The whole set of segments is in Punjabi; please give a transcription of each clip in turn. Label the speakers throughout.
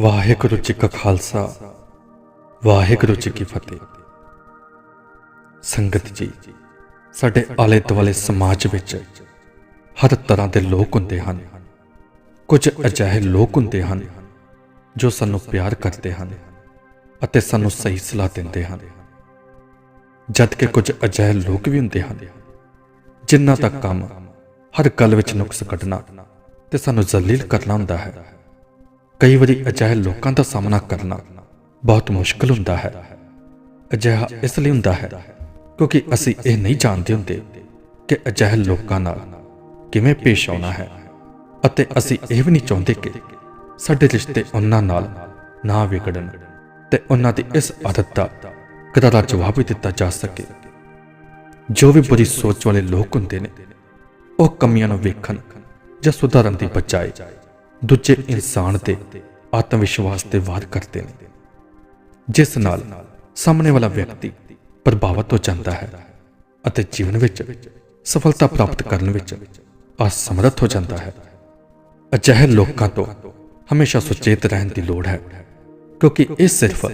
Speaker 1: ਵਾਹਿਗੁਰੂ ਜੀ ਕਾ ਖਾਲਸਾ, ਵਾਹਿਗੁਰੂ ਜੀ ਕੀ ਫਤਿਹ। ਸੰਗਤ ਜੀ, ਸਾਡੇ ਆਲੇ ਦੁਆਲੇ ਸਮਾਜ ਵਿੱਚ ਹਰ ਤਰ੍ਹਾਂ ਦੇ ਲੋਕ ਹੁੰਦੇ ਹਨ। ਕੁਝ ਅਜਿਹੇ ਲੋਕ ਹੁੰਦੇ ਹਨ ਜੋ ਸਾਨੂੰ ਪਿਆਰ ਕਰਦੇ ਹਨ ਅਤੇ ਸਾਨੂੰ ਸਹੀ ਸਲਾਹ ਦਿੰਦੇ ਹਨ। ਜਦ ਕਿ ਕੁਝ ਅਜਿਹੇ ਲੋਕ ਵੀ ਹੁੰਦੇ ਹਨ ਜਿਨ੍ਹਾਂ ਦਾ ਕੰਮ ਹਰ ਗੱਲ ਵਿੱਚ ਨੁਕਸ ਕੱਢਣਾ ਤੇ ਸਾਨੂੰ ਜ਼ਲੀਲ ਕਰਨਾ ਹੁੰਦਾ ਹੈ। ਕਈ ਵਾਰੀ ਅਜਿਹੇ ਲੋਕਾਂ ਦਾ ਸਾਹਮਣਾ ਕਰਨਾ ਬਹੁਤ ਮੁਸ਼ਕਲ ਹੁੰਦਾ ਹੈ। ਅਜਿਹਾ ਇਸ ਲਈ ਹੁੰਦਾ ਹੈ ਕਿਉਂਕਿ ਅਸੀਂ ਇਹ ਨਹੀਂ ਜਾਣਦੇ ਹੁੰਦੇ ਕਿ ਅਜਿਹੇ ਲੋਕਾਂ ਨਾਲ ਕਿਵੇਂ ਪੇਸ਼ ਆਉਣਾ ਹੈ ਅਤੇ ਅਸੀਂ ਇਹ ਵੀ ਨਹੀਂ ਚਾਹੁੰਦੇ ਕਿ ਸਾਡੇ ਰਿਸ਼ਤੇ ਉਹਨਾਂ ਨਾਲ ਨਾ ਵਿਗੜਨ ਤੇ ਉਹਨਾਂ ਦੀ ਇਸ ਆਦਤ ਦਾ ਕਰਾਰਾ ਜਵਾਬ ਵੀ ਦਿੱਤਾ ਜਾ ਸਕੇ। ਜੋ ਵੀ ਬੁਰੀ ਸੋਚ ਵਾਲੇ ਲੋਕ ਹੁੰਦੇ ਨੇ, ਉਹ ਕਮੀਆਂ ਨੂੰ ਵੇਖਣ ਜਾਂ ਸੁਧਾਰਨ ਦੀ ਬਜਾਏ ਦੂਜੇ ਇਨਸਾਨ ਦੇ ਆਤਮ ਵਿਸ਼ਵਾਸ ਤੇ ਵਾਰ ਕਰਦੇ ਨੇ ਜਿਸ ਨਾਲ ਸਾਹਮਣੇ ਵਾਲਾ ਵਿਅਕਤੀ ਪ੍ਰਭਾਵਿਤ ਹੋ ਜਾਂਦਾ ਹੈ ਅਤੇ ਜੀਵਨ ਵਿੱਚ ਸਫਲਤਾ ਪ੍ਰਾਪਤ ਕਰਨ ਵਿੱਚ ਅਸਮਰੱਥ ਹੋ ਜਾਂਦਾ ਹੈ। ਅਜਿਹੇ ਲੋਕਾਂ ਤੋਂ ਹਮੇਸ਼ਾ ਸੁਚੇਤ ਰਹਿਣ ਦੀ ਲੋੜ ਹੈ, ਕਿਉਂਕਿ ਇਹ ਸਿਰਫ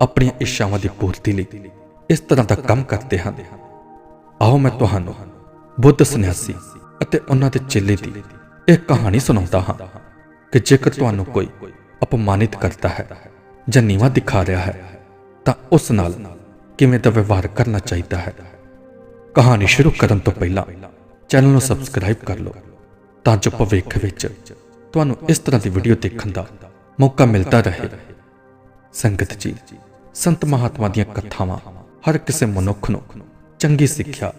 Speaker 1: ਆਪਣੀਆਂ ਇੱਛਾਵਾਂ ਦੀ ਪੂਰਤੀ ਲਈ ਇਸ ਤਰ੍ਹਾਂ ਦਾ ਕੰਮ ਕਰਦੇ ਹਨ। ਆਓ ਮੈਂ ਤੁਹਾਨੂੰ ਬੁੱਧ ਸੰਨਿਆਸੀ ਅਤੇ ਉਹਨਾਂ ਦੇ ਚੇਲੇ ਦੀ ਇਹ ਕਹਾਣੀ ਸੁਣਾਉਂਦਾ ਹਾਂ। ਕਿ ਜੇਕਰ ਤੁਹਾਨੂੰ ਕੋਈ ਅਪਮਾਨਿਤ ਕਰਦਾ ਹੈ ਜਾਂ ਨੀਵਾ ਦਿਖਾ ਰਿਹਾ ਹੈ, ਤਾਂ ਉਸ ਨਾਲ ਕਿਵੇਂ ਦਾ ਵਿਵਹਾਰ ਕਰਨਾ ਚਾਹੀਦਾ ਹੈ? ਕਹਾਣੀ ਸ਼ੁਰੂ ਕਰਨ ਤੋਂ ਪਹਿਲਾਂ ਚੈਨਲ ਨੂੰ ਸਬਸਕ੍ਰਾਈਬ ਕਰ ਲਓ, ਤਾਂ ਜੋ ਭਵਿੱਖ ਵਿੱਚ ਤੁਹਾਨੂੰ ਇਸ ਤਰ੍ਹਾਂ ਦੀ ਵੀਡੀਓ ਦੇਖਣ ਦਾ ਮੌਕਾ ਮਿਲਦਾ ਰਹੇ। ਸੰਗਤ ਜੀ, ਸੰਤ ਮਹਾਤਮਾ ਦੀਆਂ ਕਥਾਵਾਂ ਹਰ ਕਿਸੇ ਮਨੁੱਖ ਨੂੰ ਚੰਗੀ ਸਿੱਖਿਆ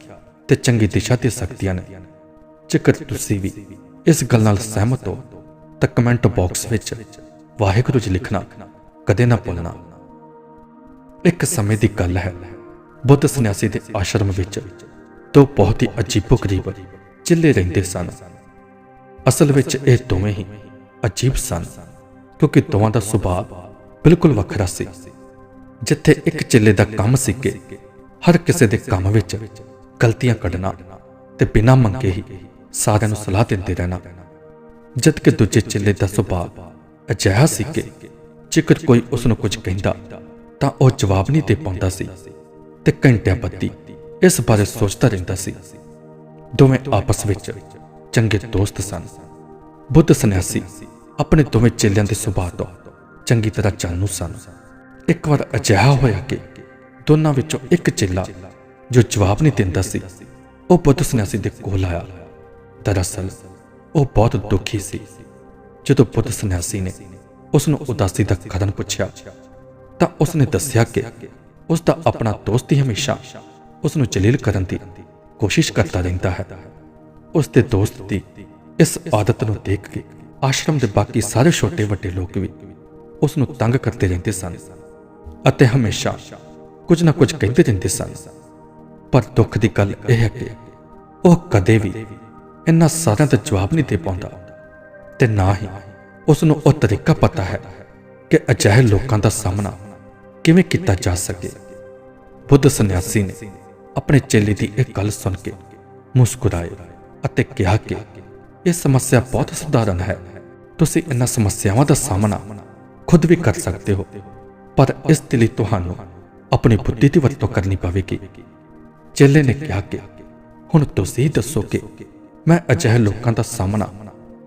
Speaker 1: ਤੇ ਚੰਗੀ ਦਿਸ਼ਾ ਦੇ ਸਕਦੀਆਂ ਨੇ। ਜੇਕਰ ਤੁਸੀਂ ਵੀ ਇਸ ਗੱਲ ਨਾਲ ਸਹਿਮਤ ਹੋ ਤਾਂ ਕਮੈਂਟ ਬਾਕਸ ਵਿੱਚ ਵਾਹਿਗੁਰੂ ਜੀ ਲਿਖਣਾ, ਕਦੇ ਨਾ ਭੁੱਲਣਾ। ਇੱਕ ਸਮੇਂ ਦੀ ਗੱਲ ਹੈ, ਬੁੱਧ ਸੰਨਿਆਸੀ ਦੇ ਆਸ਼ਰਮ ਵਿੱਚ ਦੋ ਬਹੁਤ ਹੀ ਅਜੀਬੋ-ਗਰੀਬ ਚਿੱਲੇ ਰਹਿੰਦੇ ਸਨ। ਅਸਲ ਵਿੱਚ ਇਹ ਦੋਵੇਂ ਹੀ ਅਜੀਬ ਸਨ, ਕਿਉਂਕਿ ਦੋਵਾਂ ਦਾ ਸੁਭਾਅ ਬਿਲਕੁਲ ਵੱਖਰਾ ਸੀ। ਜਿੱਥੇ ਇੱਕ ਚਿੱਲੇ ਦਾ ਕੰਮ ਸੀ ਕਿ ਹਰ ਕਿਸੇ ਦੇ ਕੰਮ ਵਿੱਚ ਗਲਤੀਆਂ ਕੱਢਣਾ ਤੇ ਬਿਨਾਂ ਮੰਗੇ ਹੀ ਸਾਰਿਆਂ ਨੂੰ ਸਲਾਹ ਦਿੰਦੇ ਰਹਿਣਾ। ਜਦ ਕਿ ਦੂਜੇ ਚਿੱਲੇ ਦਾ ਸੁਭਾਅ ਅਜਿਹਾ ਸੀ ਕਿ ਜੇਕਰ ਕੋਈ ਉਸ ਨੂੰ ਕੁਝ ਕਹਿੰਦਾ, ਤਾਂ ਉਹ ਜਵਾਬ ਨਹੀਂ ਦੇ ਪਾਉਂਦਾ ਸੀ ਤੇ ਘੰਟਿਆਂ ਬੱਤੀ ਇਸ ਬਾਰੇ ਸੋਚਦਾ ਰਹਿੰਦਾ ਸੀ। ਦੋਵੇਂ ਆਪਸ ਵਿੱਚ ਚੰਗੇ ਦੋਸਤ ਸਨ। ਬੁੱਧ ਸੰਨਿਆਸੀ ਆਪਣੇ ਦੋਵੇਂ ਚੇਲਿਆਂ ਦੇ ਸੁਭਾਅ ਤੋਂ ਚੰਗੀ ਤਰ੍ਹਾਂ ਜਾਣੂ ਸਨ। ਇੱਕ ਵਾਰ ਅਜਿਹਾ ਹੋਇਆ ਕਿ ਦੋਨਾਂ ਵਿੱਚੋਂ ਇੱਕ ਚੇਲਾ ਜੋ ਜਵਾਬ ਨਹੀਂ ਦਿੰਦਾ ਸੀ, ਉਹ ਬੁੱਧ ਸੰਨਿਆਸੀ ਦੇ ਕੋਲ ਆਇਆ। ਦਰਅਸਲ ਉਹ ਬਹੁਤ ਦੁਖੀ ਸੀ। ਜਦੋਂ ਬੁੱਧ ਸੰਨਿਆਸੀ ਨੇ ਉਸ ਨੂੰ ਉਦਾਸੀ ਦਾ ਕਾਰਨ ਪੁੱਛਿਆ, ਤਾਂ ਉਸ ਨੇ ਦੱਸਿਆ ਕਿ ਉਸ ਦਾ ਆਪਣਾ ਦੋਸਤ ਹੀ ਹਮੇਸ਼ਾ ਉਸ ਨੂੰ ਜਲੀਲ ਕਰਨ ਦੀ ਕੋਸ਼ਿਸ਼ ਕਰਦਾ ਰਹਿੰਦਾ ਹੈ। ਉਸ ਦੇ ਦੋਸਤ ਦੀ ਇਸ ਆਦਤ ਨੂੰ ਦੇਖ ਕੇ ਆਸ਼ਰਮ ਦੇ ਬਾਕੀ ਸਾਰੇ ਛੋਟੇ ਵੱਡੇ ਲੋਕ ਵੀ ਉਸ ਨੂੰ ਤੰਗ ਕਰਦੇ ਰਹਿੰਦੇ ਸਨ ਅਤੇ ਹਮੇਸ਼ਾ ਕੁਝ ਨਾ ਕੁਝ ਕਹਿੰਦੇ ਰਹਿੰਦੇ ਸਨ। ਪਰ ਦੁੱਖ ਦੀ ਗੱਲ ਇਹ ਹੈ ਕਿ ਉਹ ਕਦੇ ਵੀ ਇਹਨਾਂ ਸਾਰਿਆਂ ਦਾ ਜਵਾਬ ਨਹੀਂ ਦੇ ਪਾਉਂਦਾ। ਤੇ ਨਾ ਹੀ ਉਸ ਨੂੰ ਉਹ ਤਰੀਕਾ ਪਤਾ ਹੈ ਕਿ ਅਜਿਹੇ ਲੋਕਾਂ ਦਾ ਸਾਹਮਣਾ ਕਿਵੇਂ ਕੀਤਾ ਜਾ ਸਕੇ। ਬੁੱਧ ਸੰਨਿਆਸੀ ਨੇ ਆਪਣੇ ਚੇਲੇ ਦੀ ਇਹ ਗੱਲ ਸੁਣ ਕੇ ਮੁਸਕਰਾਏ ਅਤੇ ਕਿਹਾ ਕਿ ਇਹ ਸਮੱਸਿਆ ਬਹੁਤ ਸਧਾਰਨ ਹੈ। ਤੁਸੀਂ ਇਹਨਾਂ ਸਮੱਸਿਆਵਾਂ ਦਾ ਸਾਹਮਣਾ ਖੁਦ ਵੀ ਕਰ ਸਕਦੇ ਹੋ, ਪਰ ਇਸ ਦੇ ਲਈ ਤੁਹਾਨੂੰ ਆਪਣੀ ਬੁੱਧੀ ਦੀ ਵਰਤੋਂ ਕਰਨੀ ਪਵੇਗੀ। ਚੇਲੇ ਨੇ ਕਿਹਾ ਕਿ ਹੁਣ ਤੁਸੀਂ ਦੱਸੋ ਕਿ ਮੈਂ ਅਜਿਹੇ ਲੋਕਾਂ ਦਾ ਸਾਹਮਣਾ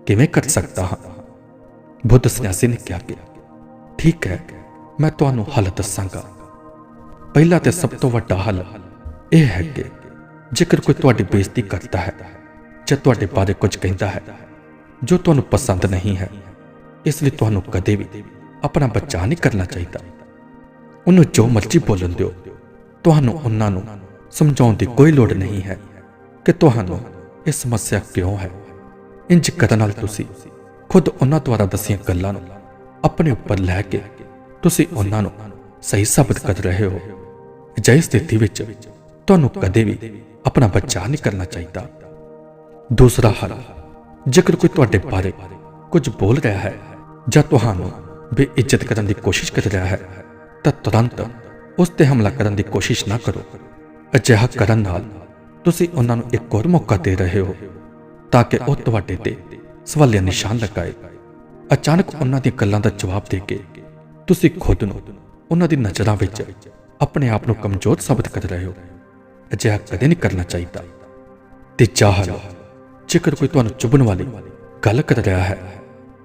Speaker 1: ਕਿਵੇਂ ਕਰ ਸਕਦਾ ਹਾਂ? ਬੁੱਧ ਸੰਨਿਆਸੀ ਨੇ ਕਿਹਾ ਕਿ, ਠੀਕ ਹੈ, ਮੈਂ ਤੁਹਾਨੂੰ ਹੱਲ ਦੱਸਾਂਗਾ। ਪਹਿਲਾ ਤੇ ਸਭ ਤੋਂ ਵੱਡਾ ਹੱਲ ਇਹ ਹੈ ਕਿ ਜੇਕਰ ਕੋਈ ਤੁਹਾਡੀ ਬੇਇੱਜ਼ਤੀ ਕਰਦਾ ਹੈ ਜਾਂ ਤੁਹਾਡੇ ਬਾਰੇ ਕੁਝ ਕਹਿੰਦਾ ਹੈ ਜੋ ਤੁਹਾਨੂੰ ਪਸੰਦ ਨਹੀਂ ਹੈ, ਇਸ ਲਈ ਤੁਹਾਨੂੰ ਕਦੇ ਵੀ ਆਪਣਾ ਬਚਾਅ ਨਹੀਂ ਕਰਨਾ ਚਾਹੀਦਾ। ਉਹਨੂੰ ਜੋ ਮਰਜ਼ੀ ਬੋਲਣ ਦਿਓ। ਤੁਹਾਨੂੰ ਉਹਨਾਂ ਨੂੰ ਸਮਝਾਉਣ ਦੀ ਕੋਈ ਲੋੜ ਨਹੀਂ ਹੈ ਕਿ ਤੁਹਾਨੂੰ ਇਹ ਸਮੱਸਿਆ ਕਿਉਂ ਹੈ? ਇੰਜ ਕਰਨ ਨਾਲ ਤੁਸੀਂ ਖੁਦ ਉਹਨਾਂ ਦੁਆਰਾ ਦੱਸੀਆਂ ਗੱਲਾਂ ਨੂੰ ਆਪਣੇ ਉੱਪਰ ਲੈ ਕੇ ਤੁਸੀਂ ਉਹਨਾਂ ਨੂੰ ਸਹੀ ਸਾਬਤ ਕਰ ਰਹੇ ਹੋ। ਅਜਿਹੀ ਸਥਿਤੀ ਵਿੱਚ ਤੁਹਾਨੂੰ ਕਦੇ ਵੀ ਆਪਣਾ ਬਚਾਅ ਨਹੀਂ ਕਰਨਾ ਚਾਹੀਦਾ। ਦੂਸਰਾ ਹੱਲ, ਜੇਕਰ ਕੋਈ ਤੁਹਾਡੇ ਬਾਰੇ ਕੁਝ ਬੋਲ ਰਿਹਾ ਹੈ ਜਾਂ ਤੁਹਾਨੂੰ ਬੇਇੱਜ਼ਤ ਕਰਨ ਦੀ ਕੋਸ਼ਿਸ਼ ਕਰ ਰਿਹਾ ਹੈ, ਤਾਂ ਤੁਰੰਤ ਉਸ ਤੇ ਹਮਲਾ ਕਰਨ ਦੀ ਕੋਸ਼ਿਸ਼ ਨਾ ਕਰੋ। ਅਜਿਹਾ ਕਰਨ ਨਾਲ ਤੁਸੀਂ ਉਹਨਾਂ ਨੂੰ ਇੱਕ ਹੋਰ ਮੌਕਾ ਦੇ ਰਹੇ ਹੋ ਤਾਂ ਕਿ ਉਹ ਤੁਹਾਡੇ ਤੇ ਸਵਾਲੀਆ ਨਿਸ਼ਾਨ ਲਗਾਏ। ਅਚਾਨਕ ਉਹਨਾਂ ਦੀਆਂ ਗੱਲਾਂ ਦਾ ਜਵਾਬ ਦੇ ਕੇ ਤੁਸੀਂ ਖੁਦ ਨੂੰ ਉਹਨਾਂ ਦੀ ਨਜ਼ਰਾਂ ਵਿੱਚ ਆਪਣੇ ਆਪ ਨੂੰ ਕਮਜ਼ੋਰ ਸਾਬਤ ਕਰ ਰਹੇ ਹੋ। ਅਜਿਹਾ ਕਦੇ ਨਹੀਂ ਕਰਨਾ ਚਾਹੀਦਾ। ਤੇ ਚਾਹਲ ਜੇਕਰ ਕੋਈ ਤੁਹਾਨੂੰ ਚੁਭਣ ਵਾਲੀ ਗੱਲ ਕਰ ਰਿਹਾ ਹੈ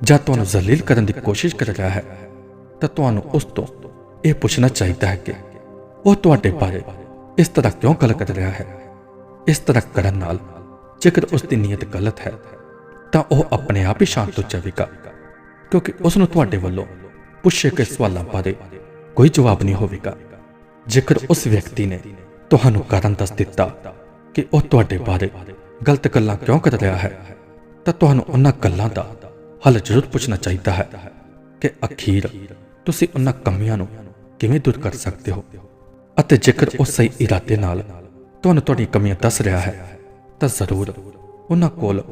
Speaker 1: ਜਾਂ ਤੁਹਾਨੂੰ ਜ਼ਲੀਲ ਕਰਨ ਦੀ ਕੋਸ਼ਿਸ਼ ਕਰ ਰਿਹਾ ਹੈ, ਤਾਂ ਤੁਹਾਨੂੰ ਉਸ ਤੋਂ ਇਹ ਪੁੱਛਣਾ ਚਾਹੀਦਾ ਹੈ ਕਿ ਉਹ ਤੁਹਾਡੇ ਬਾਰੇ ਇਸ ਤਰ੍ਹਾਂ ਕਿਉਂ ਗੱਲ ਕਰ ਰਿਹਾ ਹੈ? ਇਸ ਤਰ੍ਹਾਂ ਕਰਨ ਨਾਲ ਜੇਕਰ ਉਸ ਦੀ ਨੀਅਤ ਗਲਤ ਹੈ, ਤਾਂ ਉਹ ਆਪਣੇ ਆਪ ਹੀ ਸ਼ਾਂਤ ਹੋ ਜਾਵੇਗਾ, ਕਿਉਂਕਿ ਉਸ ਨੂੰ ਤੁਹਾਡੇ ਵੱਲੋਂ ਪੁੱਛੇ ਗਏ ਸਵਾਲਾਂ ਬਾਰੇ ਕੋਈ ਜਵਾਬ ਨਹੀਂ ਹੋਵੇਗਾ। ਜੇਕਰ ਉਸ ਵਿਅਕਤੀ ਨੇ ਤੁਹਾਨੂੰ ਕਾਰਨ ਦੱਸ ਦਿੱਤਾ ਕਿ ਉਹ ਤੁਹਾਡੇ ਬਾਰੇ ਗਲਤ ਗੱਲਾਂ ਕਿਉਂ ਕਰ ਰਿਹਾ ਹੈ, ਤਾਂ ਤੁਹਾਨੂੰ ਉਹਨਾਂ ਗੱਲਾਂ ਦਾ ਹੱਲ ਜ਼ਰੂਰ ਪੁੱਛਣਾ ਚਾਹੀਦਾ ਹੈ ਕਿ ਅਖੀਰ ਤੁਸੀਂ ਉਹਨਾਂ ਕਮੀਆਂ ਨੂੰ ਕਿਵੇਂ ਦੂਰ ਕਰ ਸਕਦੇ ਹੋ। ਅਤੇ ਜੇਕਰ ਉਹ ਸਹੀ ਇਰਾਦੇ ਨਾਲ ਤੁਹਾਨੂੰ ਤੁਹਾਡੀ ਕਮੀਆਂ ਦੱਸ ਰਿਹਾ ਹੈ, ਤਾਂ ਜ਼ਰੂਰ ਉਹਨਾਂ ਕੋਲ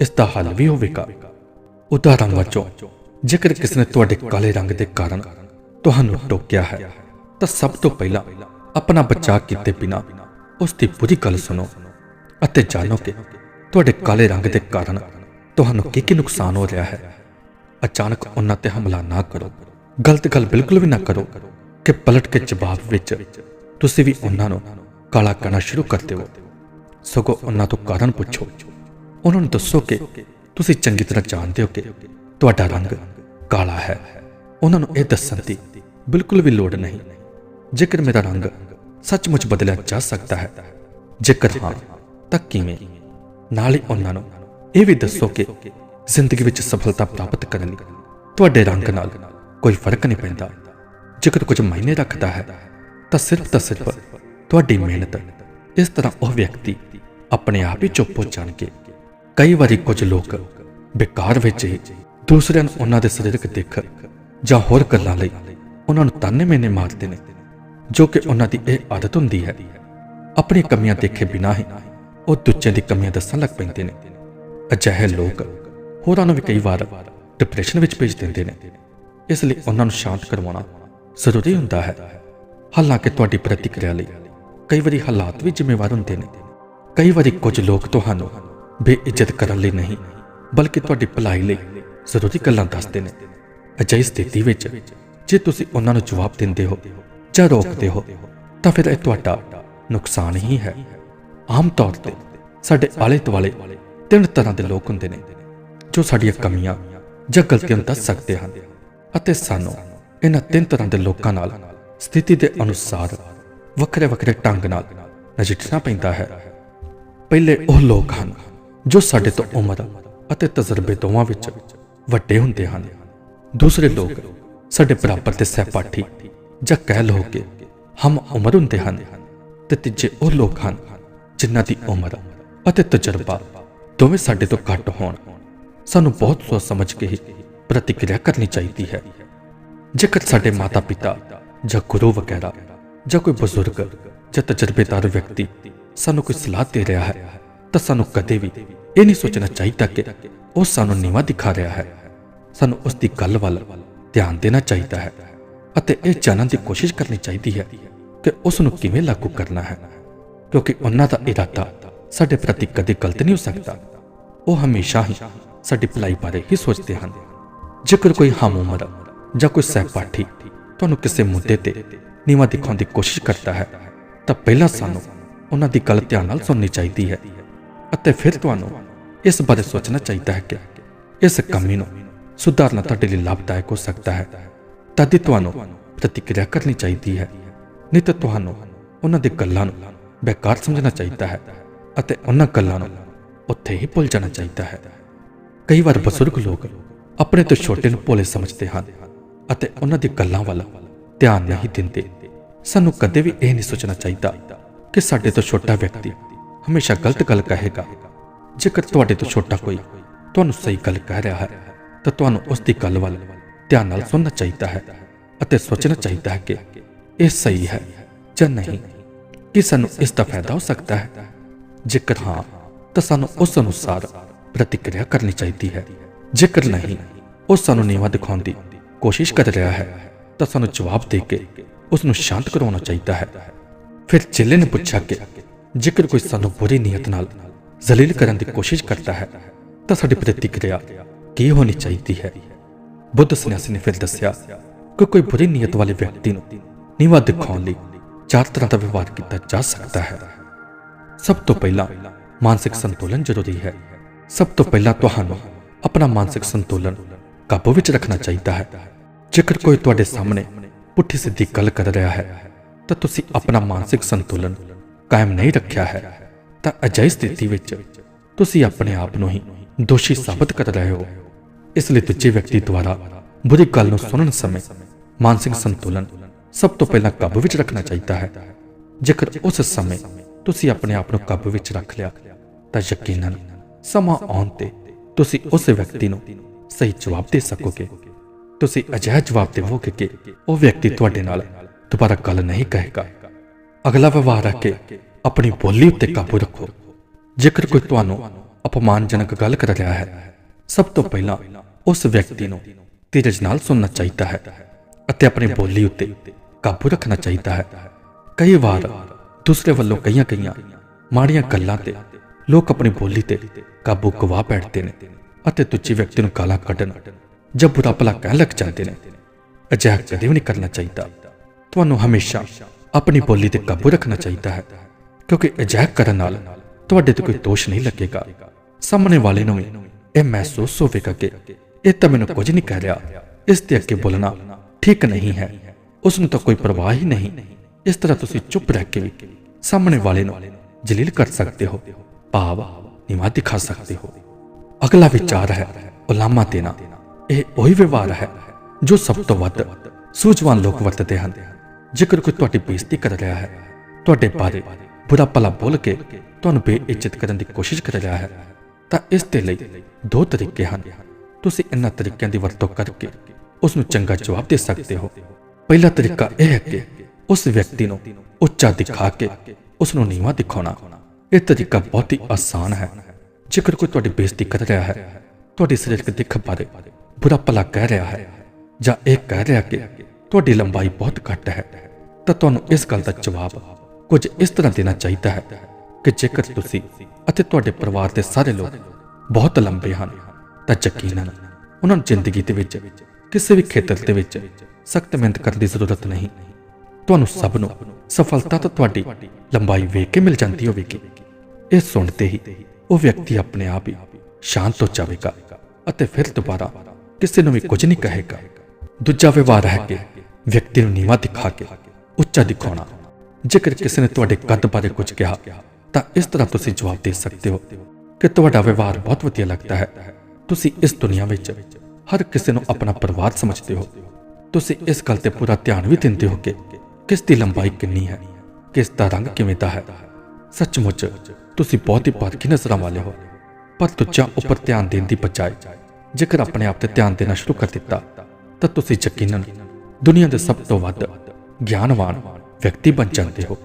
Speaker 1: ਇਸ ਦਾ ਹੱਲ ਵੀ ਹੋਵੇਗਾ। ਉਦਾਹਰਨ ਵਜੋਂ, ਜੇਕਰ ਕਿਸੇ ਨੇ ਤੁਹਾਡੇ ਕਾਲੇ ਰੰਗ ਦੇ ਕਾਰਨ ਤੁਹਾਨੂੰ ਟੋਕਿਆ ਹੈ, ਤਾਂ ਸਭ ਤੋਂ ਪਹਿਲਾਂ ਆਪਣਾ ਬਚਾਅ ਕੀਤੇ ਬਿਨਾ ਉਸ ਦੀ ਪੂਰੀ ਗੱਲ ਸੁਣੋ ਅਤੇ ਜਾਣੋ ਕਿ ਤੁਹਾਡੇ ਕਾਲੇ ਰੰਗ ਦੇ ਕਾਰਨ ਤੁਹਾਨੂੰ ਕੀ ਕੀ ਨੁਕਸਾਨ ਹੋ ਰਿਹਾ ਹੈ। ਅਚਾਨਕ ਉਹਨਾਂ ਤੇ ਹਮਲਾ ਨਾ ਕਰੋ। ਗਲਤ ਗੱਲ ਬਿਲਕੁਲ ਵੀ ਨਾ ਕਰੋ ਕਿ ਪਲਟ ਕੇ ਜਵਾਬ ਵਿੱਚ ਤੁਸੀਂ ਵੀ ਉਹਨਾਂ ਨੂੰ ਕਾਲਾ ਕਹਿਣਾ ਸ਼ੁਰੂ ਕਰ ਦਿਓ। ਸਗੋਂ ਉਹਨਾਂ ਤੋਂ ਕਾਰਨ ਪੁੱਛੋ। ਉਹਨਾਂ ਨੂੰ ਦੱਸੋ ਕਿ ਤੁਸੀਂ ਚੰਗੀ ਤਰ੍ਹਾਂ ਜਾਣਦੇ ਹੋ ਕਿ ਤੁਹਾਡਾ ਰੰਗ ਕਾਲਾ ਹੈ। ਉਹਨਾਂ ਨੂੰ ਇਹ ਦੱਸਣ ਦੀ ਬਿਲਕੁਲ ਵੀ ਲੋੜ ਨਹੀਂ। ਜੇਕਰ ਮੇਰਾ ਰੰਗ ਸੱਚਮੁੱਚ ਬਦਲਿਆ ਜਾ ਸਕਦਾ ਹੈ, ਜੇਕਰ ਹਾਂ, ਤਾਂ ਕਿਵੇਂ? ਨਾਲ ਹੀ ਉਹਨਾਂ ਨੂੰ ਇਹ ਵੀ ਦੱਸੋ ਕਿ ਜ਼ਿੰਦਗੀ ਵਿੱਚ ਸਫਲਤਾ ਪ੍ਰਾਪਤ ਕਰਨ ਲਈ ਤੁਹਾਡੇ ਰੰਗ ਨਾਲ ਕੋਈ ਫ਼ਰਕ ਨਹੀਂ ਪੈਂਦਾ। ਜੇਕਰ ਕੁਝ ਮਾਇਨੇ ਰੱਖਦਾ ਹੈ, ਤਾਂ ਸਿਰਫ ਤਾਂ ਸਿਰਫ ਤੁਹਾਡੀ ਮਿਹਨਤ। ਇਸ ਤਰ੍ਹਾਂ ਉਹ ਵਿਅਕਤੀ ਆਪਣੇ ਆਪ ਹੀ ਚੁੱਪ ਹੋ ਜਾਣਗੇ। ਕਈ ਵਾਰੀ ਕੁਝ ਲੋਕ ਬੇਕਾਰ ਵਿੱਚ ਹੀ ਦੂਸਰਿਆਂ ਨੂੰ ਉਹਨਾਂ ਦੇ ਸਰੀਰਕ ਦਿੱਖ ਜਾਂ ਹੋਰ ਗੱਲਾਂ ਲਈ ਉਹਨਾਂ ਨੂੰ ਤਾਨੇ ਮੇਨੇ ਮਾਰਦੇ ਨੇ, ਜੋ ਕਿ ਉਹਨਾਂ ਦੀ ਇਹ ਆਦਤ ਹੁੰਦੀ ਹੈ। ਆਪਣੀ ਕਮੀਆਂ ਦੇਖੇ ਬਿਨਾਂ ਹੀ ਉਹ ਦੂਜਿਆਂ ਦੀ ਕਮੀਆਂ ਦੱਸਣ ਲੱਗ ਪੈਂਦੇ ਨੇ। ਅਜਿਹੇ ਲੋਕ ਹੋਰਾਂ ਨੂੰ ਵੀ ਕਈ ਵਾਰ ਡਿਪਰੈਸ਼ਨ ਵਿੱਚ ਭੇਜ ਦਿੰਦੇ ਨੇ। ਇਸ ਲਈ ਉਹਨਾਂ ਨੂੰ ਸ਼ਾਂਤ ਕਰਵਾਉਣਾ ਜ਼ਰੂਰੀ ਹੁੰਦਾ ਹੈ। ਹਾਲਾਂਕਿ ਤੁਹਾਡੀ ਪ੍ਰਤੀਕਿਰਿਆ ਲਈ ਕਈ ਵਾਰੀ ਹਾਲਾਤ ਵੀ ਜ਼ਿੰਮੇਵਾਰ ਹੁੰਦੇ ਨੇ। ਕਈ ਵਾਰੀ ਕੁਝ ਲੋਕ ਤੁਹਾਨੂੰ ਬੇਇੱਜ਼ਤ ਕਰਨ ਲਈ ਨਹੀਂ, ਬਲਕਿ ਤੁਹਾਡੀ ਭਲਾਈ ਲਈ ਜ਼ਰੂਰੀ ਗੱਲਾਂ ਦੱਸਦੇ ਨੇ। ਅਜਿਹੀ ਸਥਿਤੀ ਵਿੱਚ ਜੇ ਤੁਸੀਂ ਉਹਨਾਂ ਨੂੰ ਜਵਾਬ ਦਿੰਦੇ ਹੋ ਜਾਂ ਰੋਕਦੇ ਹੋ, ਤਾਂ ਫਿਰ ਇਹ ਤੁਹਾਡਾ ਨੁਕਸਾਨ ਹੀ ਹੈ। ਆਮ ਤੌਰ ਤੇ ਸਾਡੇ ਆਲੇ ਦੁਆਲੇ ਤਿੰਨ ਤਰ੍ਹਾਂ ਦੇ ਲੋਕ ਹੁੰਦੇ ਨੇ, ਜੋ ਸਾਡੀਆਂ ਕਮੀਆਂ ਜਾਂ ਗਲਤੀਆਂ ਨੂੰ ਦੱਸ ਸਕਦੇ ਹਨ ਅਤੇ ਸਾਨੂੰ ਇਹਨਾਂ ਤਿੰਨ ਤਰ੍ਹਾਂ ਦੇ ਲੋਕਾਂ ਨਾਲ ਸਥਿਤੀ ਦੇ ਅਨੁਸਾਰ ਵੱਖਰੇ ਵੱਖਰੇ ਢੰਗ ਨਾਲ ਨਜਿੱਠਣਾ ਪੈਂਦਾ ਹੈ। ਪਹਿਲੇ ਉਹ ਲੋਕ ਹਨ ਜੋ ਸਾਡੇ ਤੋਂ ਉਮਰ ਅਤੇ ਤਜਰਬੇ ਦੋਵਾਂ ਵਿੱਚ ਵੱਡੇ ਹੁੰਦੇ ਹਨ। ਦੂਸਰੇ ਲੋਕ ਸਾਡੇ ਬਰਾਬਰ ਦੇ ਸਹਿਪਾਠੀ ਜਾਂ ਕਹਿ ਲਓ ਕਿ ਹਮ ਉਮਰ ਹੁੰਦੇ ਹਨ ਤੇ ਤੀਜੇ ਉਹ ਲੋਕ ਹਨ ਜਿਨ੍ਹਾਂ ਦੀ ਉਮਰ ਅਤੇ ਤਜਰਬਾ ਦੋਵੇਂ ਸਾਡੇ ਤੋਂ ਘੱਟ ਹੋਣ। ਸਾਨੂੰ ਬਹੁਤ ਸੋਚ ਸਮਝ ਕੇ ਹੀ ਪ੍ਰਤੀਕਿਰਿਆ ਕਰਨੀ ਚਾਹੀਦੀ ਹੈ। ਜੇਕਰ ਸਾਡੇ ਮਾਤਾ-ਪਿਤਾ ਜਾਂ ਗੁਰੂ ਵਗੈਰਾ ਜਾਂ ਕੋਈ ਬਜ਼ੁਰਗ ਜਾਂ ਤਜਰਬੇਦਾਰ ਵਿਅਕਤੀ ਸਾਨੂੰ ਕੋਈ ਸਲਾਹ ਦੇ ਰਿਹਾ ਹੈ, ਤਾਂ ਸਾਨੂੰ ਕਦੇ ਵੀ ਇਹ ਨਹੀਂ ਸੋਚਣਾ ਚਾਹੀਦਾ ਕਿ ਉਹ ਸਾਨੂੰ ਨੀਵਾ ਦਿਖਾ ਰਿਹਾ ਹੈ। ਸਾਨੂੰ ਉਸ ਦੀ ਗੱਲ ਵੱਲ ਧਿਆਨ ਦੇਣਾ ਚਾਹੀਦਾ ਹੈ ਅਤੇ ਇਹ ਜਾਣਨ ਦੀ ਕੋਸ਼ਿਸ਼ ਕਰਨੀ ਚਾਹੀਦੀ ਹੈ ਕਿ ਉਸ ਨੂੰ ਕਿਵੇਂ ਲਾਗੂ ਕਰਨਾ ਹੈ, ਕਿਉਂਕਿ ਉਹਨਾਂ ਦਾ ਇਰਾਦਾ ਸਾਡੇ ਪ੍ਰਤੀ ਕਦੇ ਗਲਤ ਨਹੀਂ ਹੋ ਸਕਦਾ। ਉਹ ਹਮੇਸ਼ਾ ਹੀ ਸਾਡੀ ਭਲਾਈ ਬਾਰੇ ਹੀ ਸੋਚਦੇ ਹਨ। ਜੇਕਰ ਕੋਈ ਹਮ ਉਮਰ ਜਾਂ ਕੋਈ ਸਹਿਪਾਠੀ ਤੁਹਾਨੂੰ ਕਿਸੇ ਮੁੱਦੇ ਤੇ ਨੀਵਾ ਦਿਖਾਉਣ ਦੀ ਕੋਸ਼ਿਸ਼ ਕਰਦਾ ਹੈ। ਤਾਂ ਪਹਿਲਾਂ ਸਾਨੂੰ ਉਹਨਾਂ ਦੀ ਗੱਲ ਧਿਆਨ ਨਾਲ ਸੁਣਨੀ ਚਾਹੀਦੀ ਹੈ ਅਤੇ ਫਿਰ ਤੁਹਾਨੂੰ ਇਸ ਬਾਰੇ ਸੋਚਣਾ ਚਾਹੀਦਾ ਹੈ ਕਿ ਇਸ ਕਮੀ ਨੂੰ ਸੁਧਾਰਨਾ ਤੁਹਾਡੇ ਲਈ ਲਾਭਦਾਇਕ ਹੋ ਸਕਦਾ ਹੈ। ਤਦ ਹੀ ਤੁਹਾਨੂੰ ਪ੍ਰਤੀਕਿਰਿਆ ਕਰਨੀ ਚਾਹੀਦੀ ਹੈ। ਨਹੀਂ ਤਾਂ ਤੁਹਾਨੂੰ ਉਹਨਾਂ ਦੀ ਗੱਲਾਂ ਨੂੰ ਬੇਕਾਰ ਸਮਝਣਾ ਚਾਹੀਦਾ ਹੈ ਅਤੇ ਉਹਨਾਂ ਗੱਲਾਂ ਨੂੰ ਉੱਥੇ ਹੀ ਭੁੱਲ ਜਾਣਾ ਚਾਹੀਦਾ ਹੈ। ਕਈ ਵਾਰ ਬਜ਼ੁਰਗ ਲੋਕ ਆਪਣੇ ਤੋਂ ਛੋਟੇ ਨੂੰ ਭੋਲੇ ਸਮਝਦੇ ਹਨ ਅਤੇ ਉਹਨਾਂ ਦੀ ਗੱਲਾਂ ਵੱਲ ਧਿਆਨ ਨਹੀਂ ਦਿੰਦੇ। ਸਾਨੂੰ ਕਦੇ ਵੀ ਇਹ ਨਹੀਂ ਸੋਚਣਾ ਚਾਹੀਦਾ ਕਿ ਸਾਡੇ ਤੋਂ ਛੋਟਾ ਵਿਅਕਤੀ ਹਮੇਸ਼ਾ ਗਲਤ ਗੱਲ ਕਹੇਗਾ। ਜੇਕਰ ਤੁਹਾਡੇ ਤੋਂ ਛੋਟਾ ਕੋਈ ਤੁਹਾਨੂੰ ਸਹੀ ਗੱਲ ਕਹਿ ਰਿਹਾ ਹੈ, ਤਾਂ ਤੁਹਾਨੂੰ ਉਸ ਦੀ ਗੱਲ ਵੱਲ ਧਿਆਨ ਨਾਲ ਸੁਣਨਾ ਚਾਹੀਦਾ ਹੈ ਅਤੇ ਸੋਚਣਾ ਚਾਹੀਦਾ ਹੈ ਕਿ ਇਹ ਸਹੀ ਹੈ ਜਾਂ ਨਹੀਂ। ਕਿ ਸਾਨੂੰ ਇਸ ਦਾ ਫਾਇਦਾ ਹੋ ਸਕਦਾ ਹੈ? ਜੇਕਰ ਹਾਂ, ਤਾਂ ਸਾਨੂੰ ਉਸ ਅਨੁਸਾਰ ਪ੍ਰਤੀਕਿਰਿਆ ਕਰਨੀ ਚਾਹੀਦੀ ਹੈ। ਜੇਕਰ ਨਹੀਂ, ਉਹ ਸਾਨੂੰ ਨੀਵਾ ਦਿਖਾਉਣ ਦੀ ਕੋਸ਼ਿਸ਼ ਕਰ ਰਿਹਾ ਹੈ। ਤਾਂ ਸਾਨੂੰ ਜਵਾਬ ਦੇ ਕੇ ਉਸ ਨੂੰ ਸ਼ਾਂਤ ਕਰਾਉਣਾ ਚਾਹੀਦਾ ਹੈ। ਫਿਰ ਚੇਲੇ ਨੇ ਪੁੱਛਿਆ ਕਿ ਜੇਕਰ ਕੋਈ ਸਾਨੂੰ ਬੁਰੀ ਨੀਅਤ ਨਾਲ ਜ਼ਲੀਲ ਕਰਨ ਦੀ ਕੋਸ਼ਿਸ਼ ਕਰਦਾ ਹੈ, ਤਾਂ ਸਾਡੀ ਪ੍ਰਤੀਕਿਰਿਆ ਕੀ ਹੋਣੀ ਚਾਹੀਦੀ ਹੈ? ਬੁੱਧ ਸੰਨਿਆਸੀ ਨੇ ਫਿਰ ਦੱਸਿਆ ਕਿ ਕੋਈ ਬੁਰੀ ਨੀਅਤ ਵਾਲੇ ਵਿਅਕਤੀ ਨੂੰ ਨੀਵਾ ਦਿਖਾਉਣ ਲਈ ਚਾਰ ਤਰ੍ਹਾਂ ਦਾ ਵਿਵਹਾਰ ਕੀਤਾ ਜਾ ਸਕਦਾ ਹੈ। ਸਭ ਤੋਂ ਪਹਿਲਾਂ ਮਾਨਸਿਕ ਸੰਤੁਲਨ ਜ਼ਰੂਰੀ ਹੈ। ਸਭ ਤੋਂ ਪਹਿਲਾਂ ਤੁਹਾਨੂੰ ਆਪਣਾ ਮਾਨਸਿਕ ਸੰਤੁਲਨ ਕਾਬੂ ਵਿੱਚ ਰੱਖਣਾ ਚਾਹੀਦਾ ਹੈ। ਜੇਕਰ ਕੋਈ ਤੁਹਾਡੇ ਸਾਹਮਣੇ ਪੁੱਠੀ ਸਿੱਧੀ ਗੱਲ ਕਰ ਰਿਹਾ ਹੈ, ਤਾਂ ਤੁਸੀਂ ਆਪਣਾ ਮਾਨਸਿਕ ਸੰਤੁਲਨ ਕਾਇਮ ਨਹੀਂ ਰੱਖਿਆ ਹੈ। ਤਾਂ ਅਜਿਹੀ ਸਥਿਤੀ ਵਿੱਚ ਤੁਸੀਂ ਆਪਣੇ ਆਪ ਨੂੰ ਹੀ ਦੋਸ਼ੀ ਸਾਬਤ ਕਰ ਰਹੇ ਹੋ। ਇਸ ਲਈ ਦੂਜੇ ਵਿਅਕਤੀ ਦੁਆਰਾ ਬੁਰੀ ਗੱਲ ਨੂੰ ਸੁਣਨ ਸਮੇਂ ਮਾਨਸਿਕ ਸੰਤੁਲਨ ਸਭ ਤੋਂ ਪਹਿਲਾਂ ਕਾਬੂ ਵਿੱਚ ਰੱਖਣਾ ਚਾਹੀਦਾ ਹੈ। ਜੇਕਰ ਉਸ ਸਮੇਂ ਤੁਸੀਂ ਆਪਣੇ ਆਪ ਨੂੰ ਕਾਬੂ ਵਿੱਚ ਰੱਖ ਲਿਆ, ਤਾਂ ਯਕੀਨਨ ਸਮਾਂ ਆਉਣ ਤੇ ਤੁਸੀਂ ਉਸ ਵਿਅਕਤੀ ਨੂੰ ਸਹੀ ਜਵਾਬ ਦੇ ਸਕੋਗੇ। ਤੁਸੀਂ ਅਜਿਹਾ ਜਵਾਬ ਦੇਵੋਗੇ ਕਿ ਉਹ ਵਿਅਕਤੀ ਤੁਹਾਡੇ ਨਾਲ ਦੁਬਾਰਾ ਗੱਲ ਨਹੀਂ ਕਹੇਗਾ। ਅਗਲਾ ਵਿਵਹਾਰ ਹੈ ਕਿ ਆਪਣੀ ਬੋਲੀ ਉੱਤੇ ਕਾਬੂ ਰੱਖੋ। ਜੇਕਰ ਕੋਈ ਤੁਹਾਨੂੰ ਅਪਮਾਨਜਨਕ ਗੱਲ ਕਰ ਰਿਹਾ ਹੈ, ਸਭ ਤੋਂ ਪਹਿਲਾਂ ਉਸ ਵਿਅਕਤੀ ਨੂੰ ਧੀਰਜ ਨਾਲ ਸੁਣਨਾ ਚਾਹੀਦਾ ਹੈ ਅਤੇ ਆਪਣੀ ਬੋਲੀ ਉੱਤੇ ਕਾਬੂ ਰੱਖਣਾ ਚਾਹੀਦਾ ਹੈ। ਕਈ ਵਾਰ ਦੂਸਰੇ ਵੱਲੋਂ ਕਈਆਂ ਕਈਆਂ ਮਾੜੀਆਂ ਗੱਲਾਂ ਤੇ ਲੋਕ ਆਪਣੀ ਬੋਲੀ ਤੇ ਕਾਬੂ ਗਵਾ ਬੈਠਦੇ ਨੇ ਅਤੇ ਦੂਜੇ ਵਿਅਕਤੀ ਨੂੰ ਗਾਲਾਂ ਕੱਢਣ ਜਾਂ ਬੁਰਾ ਭਲਾ ਕਹਿਣ ਲੱਗ ਜਾਂਦੇ ਨੇ ਅਜਿਹਾ ਕਦੇ ਵੀ ਨਹੀਂ ਕਰਨਾ ਚਾਹੀਦਾ ਤੁਹਾਨੂੰ ਹਮੇਸ਼ਾ ਆਪਣੀ ਬੋਲੀ ਤੇ ਕਾਬੂ ਰੱਖਣਾ ਚਾਹੀਦਾ ਹੈ ਕਿਉਂਕਿ ਅਜਿਹਾ ਕਰਨ ਨਾਲ ਤੁਹਾਡੇ ਤੇ ਕੋਈ ਦੋਸ਼ ਨਹੀਂ ਲੱਗੇਗਾ ਸਾਹਮਣੇ ਵਾਲੇ ਨੂੰ ਇਹ ਮਹਿਸੂਸ ਹੋਵੇਗਾ ਕਿ ਇਹ ਤਾਂ ਮੈਨੂੰ ਕੁਝ ਨਹੀਂ ਕਹਿ ਰਿਹਾ ਇਸ ਤੇ ਅੱਗੇ ਬੋਲਣਾ ਠੀਕ ਨਹੀਂ ਹੈ ਉਸ ਨੂੰ ਤਾਂ ਕੋਈ ਪਰਵਾਹ ਹੀ ਨਹੀਂ ਇਸ ਤਰ੍ਹਾਂ ਤੁਸੀਂ ਚੁੱਪ ਰਹਿ ਕੇ ਵੀ ਸਾਹਮਣੇ ਵਾਲੇ ਨੂੰ ਜਲੀਲ ਕਰ ਸਕਦੇ ਹੋ ਭਾਵ ਨਿਮਾ ਦਿਖਾ ਸਕਦੇ ਹੋ ਅਗਲਾ ਵਿਚਾਰ ਹੈ ਉਲਾਮਾ ਦੇਣਾ ਇਹ ਉਹੀ ਵਿਵਹਾਰ ਹੈ ਜੋ ਸਭ ਤੋਂ ਵੱਧ ਸੂਝਵਾਨ ਲੋਕ ਵਰਤਦੇ ਹਨ। ਜੇਕਰ ਕੋਈ ਤੁਹਾਡੀ ਬੇਇੱਜ਼ਤੀ ਕਰ ਰਿਹਾ ਹੈ, ਤੁਹਾਡੇ ਬਾਰੇ ਬੁਰਾ ਭਲਾ ਬੋਲ ਕੇ ਤੁਹਾਨੂੰ ਬੇਇੱਜ਼ਤ ਕਰਨ ਦੀ ਕੋਸ਼ਿਸ਼ ਕਰ ਰਿਹਾ ਹੈ, ਤਾਂ ਇਸ ਦੇ ਲਈ ਦੋ ਤਰੀਕੇ ਹਨ। ਤੁਸੀਂ ਇਹਨਾਂ ਤਰੀਕਿਆਂ ਦੀ ਵਰਤੋਂ ਕਰਕੇ ਉਸ ਨੂੰ ਚੰਗਾ ਜਵਾਬ ਦੇ ਸਕਦੇ ਹੋ। ਪਹਿਲਾ ਤਰੀਕਾ ਇਹ ਹੈ ਕਿ ਉਸ ਵਿਅਕਤੀ ਨੂੰ ਉੱਚਾ ਦਿਖਾ ਕੇ ਉਸ ਨੂੰ ਨੀਵਾਂ ਦਿਖਾਉਣਾ। ਇਹ ਤਰੀਕਾ ਬਹੁਤ ਹੀ ਆਸਾਨ ਹੈ। ਜੇਕਰ ਕੋਈ ਤੁਹਾਡੀ ਬੇਇੱਜ਼ਤੀ ਕਰ ਰਿਹਾ ਹੈ, ਤੁਹਾਡੀ ਸਰੀਰਕ ਦਿੱਖ ਬਾਰੇ ਬੁਰਾ ਭਲਾ ਕਹਿ ਰਿਹਾ ਹੈ ਜਾਂ ਇਹ ਕਹਿ ਰਿਹਾ ਕਿ ਤੁਹਾਡੀ ਲੰਬਾਈ ਬਹੁਤ ਘੱਟ ਹੈ, ਤਾਂ ਤੁਹਾਨੂੰ ਇਸ ਗੱਲ ਦਾ ਜਵਾਬ ਕੁਝ ਇਸ ਤਰ੍ਹਾਂ ਦੇਣਾ ਚਾਹੀਦਾ ਹੈ ਕਿ ਜੇਕਰ ਤੁਸੀਂ ਅਤੇ ਤੁਹਾਡੇ ਪਰਿਵਾਰ ਦੇ ਸਾਰੇ ਲੋਕ ਬਹੁਤ ਲੰਬੇ ਹਨ, ਤਾਂ ਯਕੀਨਨ ਉਹਨਾਂ ਨੂੰ ਜ਼ਿੰਦਗੀ ਦੇ ਵਿੱਚ ਕਿਸੇ ਵੀ ਖੇਤਰ ਦੇ ਵਿੱਚ ਸਖਤ ਮਿਹਨਤ ਕਰਨ ਦੀ ਜ਼ਰੂਰਤ ਨਹੀਂ। ਤੁਹਾਨੂੰ ਸਭ ਨੂੰ ਸਫਲਤਾ ਤਾਂ ਤੁਹਾਡੀ ਲੰਬਾਈ ਵੇਖ ਕੇ ਮਿਲ ਜਾਂਦੀ ਹੋਵੇਗੀ। ਇਹ ਸੁਣਦੇ ਹੀ ਉਹ ਵਿਅਕਤੀ ਆਪਣੇ ਆਪ ਹੀ ਸ਼ਾਂਤ ਹੋ ਜਾਵੇਗਾ ਅਤੇ ਫਿਰ ਦੁਬਾਰਾ ਕਿਸੇ ਨੂੰ ਵੀ ਕੁਝ ਨਹੀਂ ਕਹੇਗਾ। ਦੂਜਾ ਵਿਵਹਾਰ ਹੈ ਕਿ ਵਿਅਕਤੀ ਨੂੰ ਨੀਵਾ ਦਿਖਾ ਕੇ ਉੱਚਾ ਦਿਖਾਉਣਾ। ਜੇਕਰ ਕਿਸੇ ਨੇ ਤੁਹਾਡੇ ਕੱਦ ਬਾਰੇ ਕੁਝ ਕਿਹਾ, ਤਾਂ ਇਸ ਤਰ੍ਹਾਂ ਤੁਸੀਂ ਜਵਾਬ ਦੇ ਸਕਦੇ ਹੋ ਕਿ ਤੁਹਾਡਾ ਵਿਵਹਾਰ ਬਹੁਤ ਵਧੀਆ ਲੱਗਦਾ ਹੈ। ਤੁਸੀਂ ਇਸ ਦੁਨੀਆ ਵਿੱਚ ਹਰ ਕਿਸੇ ਨੂੰ ਆਪਣਾ ਪਰਿਵਾਰ ਸਮਝਦੇ ਹੋ। ਤੁਸੀਂ ਇਸ ਗੱਲ ਤੇ ਪੂਰਾ ਧਿਆਨ ਵੀ ਦਿੰਦੇ ਹੋ ਕਿ ਕਿਸ ਦੀ ਲੰਬਾਈ ਕਿੰਨੀ ਹੈ, ਕਿਸ ਦਾ ਰੰਗ ਕਿਵੇਂ ਦਾ ਹੈ। ਸੱਚਮੁੱਚ, ਤੁਸੀਂ ਬਹੁਤ ਹੀ ਪਾਰਖੀ ਨਜ਼ਰਾਂ ਵਾਲੇ ਹੋ। ਪਰ ਦੂਜਾ ਉੱਪਰ ਧਿਆਨ ਦੇਣ ਦੀ ਬਜਾਏ ਜੇਕਰ ਆਪਣੇ ਆਪ ਤੇ ਧਿਆਨ ਦੇਣਾ ਸ਼ੁਰੂ ਕਰ ਦਿੱਤਾ, ਤਾਂ ਤੁਸੀਂ ਯਕੀਨਨ ਦੁਨੀਆ ਦੇ ਸਭ ਤੋਂ ਵੱਧ ਗਿਆਨਵਾਨ ਵਿਅਕਤੀ ਬਣ ਜਾਂਦੇ ਹੋ।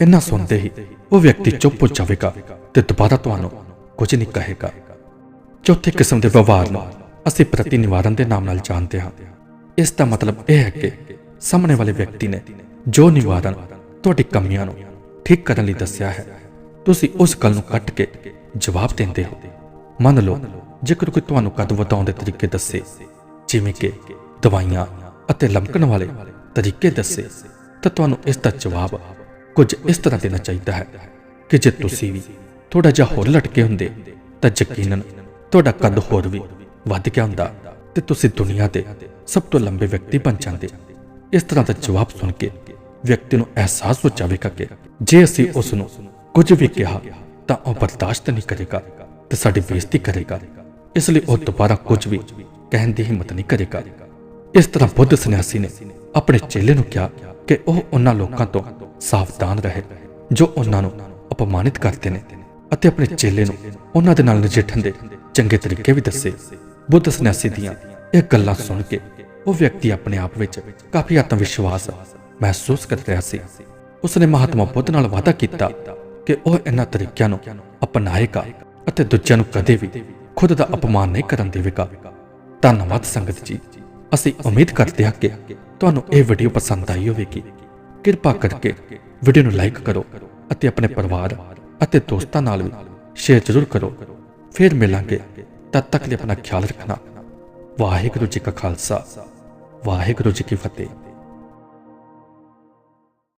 Speaker 1: ਇੰਨਾ ਸੁਣਦੇ ਹੀ ਉਹ ਵਿਅਕਤੀ ਚੁੱਪ ਹੋ ਜਾਵੇਗਾ ਤੇ ਦੁਬਾਰਾ ਤੁਹਾਨੂੰ ਕੁਝ ਨਹੀਂ ਕਹੇਗਾ। ਚੌਥੇ ਕਿਸਮ ਦੇ ਵਿਵਹਾਰ ਨੂੰ ਅਸੀਂ ਪ੍ਰਤੀ ਨਿਵਾਰਨ ਦੇ ਨਾਮ ਨਾਲ ਜਾਣਦੇ ਹਾਂ। ਇਸ ਦਾ ਮਤਲਬ ਇਹ ਹੈ ਕਿ ਸਾਹਮਣੇ ਵਾਲੇ ਵਿਅਕਤੀ ਨੇ ਜੋ ਨਿਵਾਰਨ ਤੁਹਾਡੀ ਕਮੀਆਂ ਨੂੰ ਠੀਕ ਕਰਨ ਲਈ ਦੱਸਿਆ ਹੈ, ਤੁਸੀਂ ਉਸ ਗੱਲ ਨੂੰ ਕੱਟ ਕੇ ਜਵਾਬ ਦਿੰਦੇ ਹੋ। ਮੰਨ ਲਓ ਜੇਕਰ ਕੋਈ ਤੁਹਾਨੂੰ ਕੱਦ ਵਧਾਉਣ ਦੇ ਤਰੀਕੇ ਦੱਸੇ, ਜਿਵੇਂ ਕਿ ਦਵਾਈਆਂ ਅਤੇ ਲਮਕਣ ਵਾਲੇ ਤਰੀਕੇ ਦੱਸੇ, ਤਾਂ ਤੁਹਾਨੂੰ ਇਸ ਦਾ ਜਵਾਬ ਕੁਝ ਇਸ ਤਰ੍ਹਾਂ ਦੇਣਾ ਚਾਹੀਦਾ ਹੈ ਕਿ ਜੇ ਤੁਸੀਂ ਵੀ ਥੋੜਾ ਜਿਹਾ ਹੋਰ ਲਟਕੇ ਹੁੰਦੇ, ਤਾਂ ਯਕੀਨਨ ਤੁਹਾਡਾ ਕੱਦ ਹੋਰ ਵੀ ਵੱਧ ਗਿਆ ਹੁੰਦਾ ਤੇ ਤੁਸੀਂ ਦੁਨੀਆ ਦੇ ਸਭ ਤੋਂ ਲੰਬੇ ਵਿਅਕਤੀ ਬਣ ਜਾਂਦੇ। ਇਸ ਤਰ੍ਹਾਂ ਦਾ ਜਵਾਬ ਸੁਣ ਕੇ ਵਿਅਕਤੀ ਨੂੰ ਅਹਿਸਾਸ ਹੋ ਜਾਵੇਗਾ ਕਿ ਜੇ ਅਸੀਂ ਉਸ ਨੂੰ ਕੁਝ ਵੀ ਕਿਹਾ, ਤਾਂ ਉਹ ਬਰਦਾਸ਼ਤ ਨਹੀਂ ਕਰੇਗਾ ਤੇ ਸਾਡੀ ਬੇਇੱਜ਼ਤੀ ਕਰੇਗਾ। ਇਸ ਲਈ ਉਹ ਦੁਬਾਰਾ ਕੁਝ ਵੀ ਕਹਿਣ ਦੀ ਹਿੰਮਤ ਨਹੀਂ ਕਰੇਗਾ। ਇਸ ਤਰ੍ਹਾਂ ਬੁੱਧ ਸੰਨਿਆਸੀ ਨੇ ਆਪਣੇ ਚੇਲੇ ਨੂੰ ਕਿਹਾ ਕਿ ਉਹ ਉਹਨਾਂ ਲੋਕਾਂ ਤੋਂ ਸਾਵਧਾਨ ਰਹੇ, ਜੋ ਉਹਨਾਂ ਨੂੰ ਅਪਮਾਨਿਤ ਕਰਦੇ ਨੇ ਅਤੇ ਆਪਣੇ ਚੇਲੇ ਨੂੰ ਉਹਨਾਂ ਦੇ ਨਾਲ ਨਜਿੱਠਣ ਦੇ ਚੰਗੇ ਤਰੀਕੇ ਵੀ ਦੱਸੇ। ਬੁੱਧ ਸੰਨਿਆਸੀ ਦੀਆਂ ਇਹ ਗੱਲਾਂ ਸੁਣ ਕੇ ਉਹ ਵਿਅਕਤੀ ਆਪਣੇ ਆਪ ਵਿੱਚ ਕਾਫੀ ਆਤਮ ਵਿਸ਼ਵਾਸ ਮਹਿਸੂਸ ਕਰ ਰਿਹਾ ਸੀ। ਉਸਨੇ ਮਹਾਤਮਾ ਬੁੱਧ ਨਾਲ ਵਾਅਦਾ ਕੀਤਾ ਕਿ ਉਹ ਇਹਨਾਂ ਤਰੀਕਿਆਂ ਨੂੰ ਅਪਣਾਏਗਾ ਅਤੇ ਦੂਜਿਆਂ ਨੂੰ ਕਦੇ ਵੀ ਖੁਦ ਦਾ ਅਪਮਾਨ ਨਹੀਂ ਕਰਨ ਦੇਵੇਗਾ। ਧੰਨਵਾਦ ਸੰਗਤ ਜੀ। ਅਸੀਂ ਉਮੀਦ ਕਰਦੇ ਹਾਂ ਕਿ ਤੁਹਾਨੂੰ ਇਹ ਵੀਡੀਓ ਪਸੰਦ ਆਈ ਹੋਵੇਗੀ। ਕਿਰਪਾ ਕਰਕੇ ਵੀਡੀਓ ਨੂੰ ਲਾਈਕ ਕਰੋ ਅਤੇ ਆਪਣੇ ਪਰਿਵਾਰ ਅਤੇ ਦੋਸਤਾਂ ਨਾਲ ਵੀ ਸ਼ੇਅਰ ਜ਼ਰੂਰ ਕਰੋ। ਫਿਰ ਮਿਲਾਂਗੇ। ਤਦ ਤੱਕ ਲਈ ਆਪਣਾ ਖਿਆਲ ਰੱਖਣਾ। ਵਾਹਿਗੁਰੂ ਜੀ ਕਾ ਖਾਲਸਾ। ਵਾਹਿਗੁਰੂ ਜੀ ਕੀ ਫਤਿਹ।